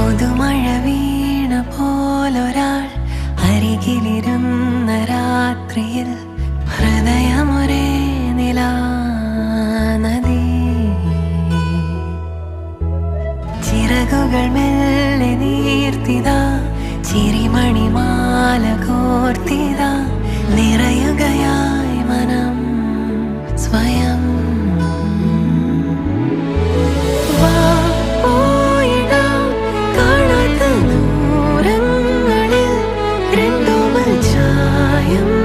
പുതുമഴ വീണ പോലൊരാൾ അരികിലിരുന്ന രാത്രിയിൽ ഹൃദയമൊരേ നിലാനദി ചിറകുകൾ മെല്ലെ നീർത്തിതാ ചിരിമണിമാല കോർത്തിതാ നിറയുകയാ in